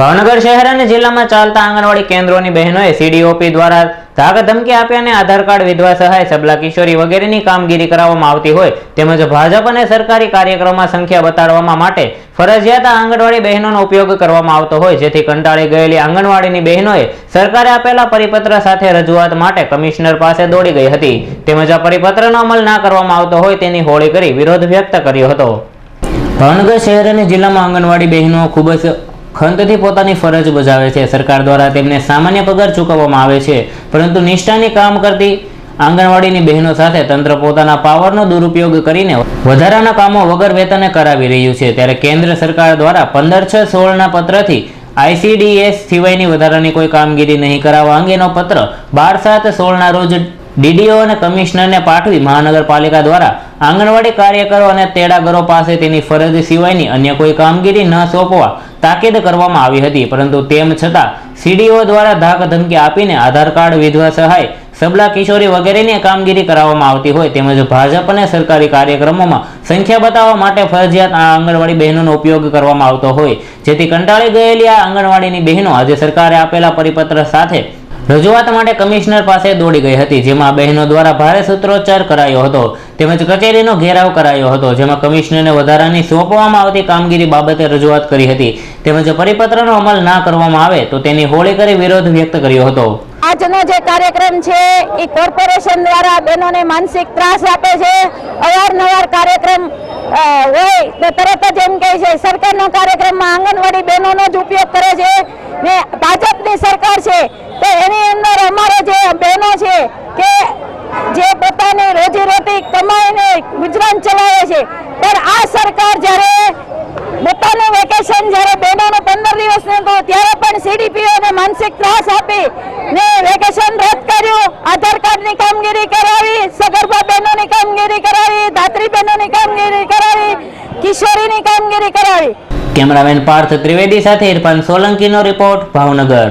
ભાવનગર શહેર અને જિલ્લામાં ચાલતા આંગણવાડી કેન્દ્રોની બહેનોએ સીડીઓપી દ્વારા ધાક ધમકી આપ્યા અને આધાર કાર્ડ વિધવા સહાય, સબલા કિશોરી વગેરેની કામગીરી કરાવવામાં આવતી હોય, તેમજ ભાજપ અને સરકારી કાર્યક્રમમાં સંખ્યા બતાડવામાં માટે ફરજિયાત આંગણવાડી બહેનોનો ઉપયોગ કરવામાં આવતો હોય, જેથી કંટાળી ગયેલી આંગણવાડીની બહેનોએ સરકારે આપેલા પરિપત્ર સાથે રજૂઆત માટે કમિશનર પાસે દોડી ગઈ હતી. તેમજ આ પરિપત્રનો અમલ ના કરવામાં આવતો હોય તેની હોળી કરી વિરોધ વ્યક્ત કર્યો હતો. ભાવનગર શહેર અને જિલ્લામાં આંગણવાડી બહેનો ખૂબ જ ખંતથી પોતાની ફરજ બજાવે છે. સરકાર દ્વારા તેમને સામાન્ય પગાર ચૂકવવામાં આવે છે. પરંતુ નિષ્ઠાની કામ કરતી આંગણવાડીની બહેનો સાથે તંત્ર પોતાના પાવરનો દુરુપયોગ કરીને વધારાના કામો વગર વેતને કરાવી રહ્યું છે. ત્યારે કેન્દ્ર સરકાર દ્વારા પંદર છ સોળના પત્રથી આઈસીડીએસ સિવાયની વધારાની કોઈ કામગીરી નહીં કરાવવા અંગેનો પત્ર બાર સાત સોળના રોજ ડીડીઓ અને કમિશનરને પાઠવી મહાનગરપાલિકા દ્વારા આંગણવાડી કાર્યકરો અને તેડાગરો પાસે તેની ફરજ સિવાયની અન્ય કોઈ કામગીરી ન સોંપવા તાકીદ કરવામાં આવી હતી. પરંતુ તેમ છતાં, સીડીઓ દ્વારા ધાક ધમકી આપીને આધાર કાર્ડ વિધવા સહાય, સબલા કિશોરી વગેરેની કામગીરી કરાવવામાં આવતી હોય તેમજ ભાજપ અને સરકારી કાર્યક્રમોમાં સંખ્યા બતાવવા માટે ફરજિયાત આ આંગણવાડી બહેનોનો ઉપયોગ કરવામાં આવતો હોય. જેથી કંટાળી ગયેલી આ આંગણવાડીની બહેનો આજે સરકારે આપેલા પરિપત્ર સાથે રજૂઆત માટે કમિશનર પાસે દોડી ગઈ હતી, જેમાં બહેનો દ્વારા ભારે સૂત્રોચ્ચાર કરાયો હતો. તેમજ કચેરીનો ઘેરાવ કરાયો હતો, જેમાં કમિશનરને વધારાની સોંપવામાં આવતી કામગીરી બાબતે રજૂઆત કરી હતી. તેમજ પરિપત્રનો અમલ ના કરવામાં આવે તો તેની હોળી કરી વિરોધ વ્યક્ત કર્યો હતો. આજનો જે કાર્યક્રમ છે, એ કોર્પોરેશન દ્વારા બહેનોને માનસિક ત્રાસ આપે છે. અવારનવાર કાર્યક્રમ હોય તો તરત જ એમ કહે છે, સરકારનો કાર્યક્રમમાં આંગણવાડી બહેનોનો જ ઉપયોગ કરે છે. ને ભાજપની સરકાર છે અમારે જે બહેનો છે કે જે પોતાની રોજીરોટી કમાઈને ગુજરાન ચલાવે છે, પણ આ સરકાર જ્યારે પોતાનું વેકેશન જ્યારે બહેનોને પંદર દિવસનું હતું, ત્યારે પણ સીડીપીઓને માનસિક ત્રાસ આપી ને વેકેશન રદ કર્યું. આધાર કાર્ડની કામગીરી કરાવી, સગર્ભા બહેનોની કામગીરી કરાવી, ધાત્રી બહેનોની કામગીરી કરાવી, કિશોરીની કામગીરી કરાવી. કેમેરામેન પાર્થ ત્રિવેદી સાથે ઇરફાન સોલંકીનો રિપોર્ટ ભાવનગર.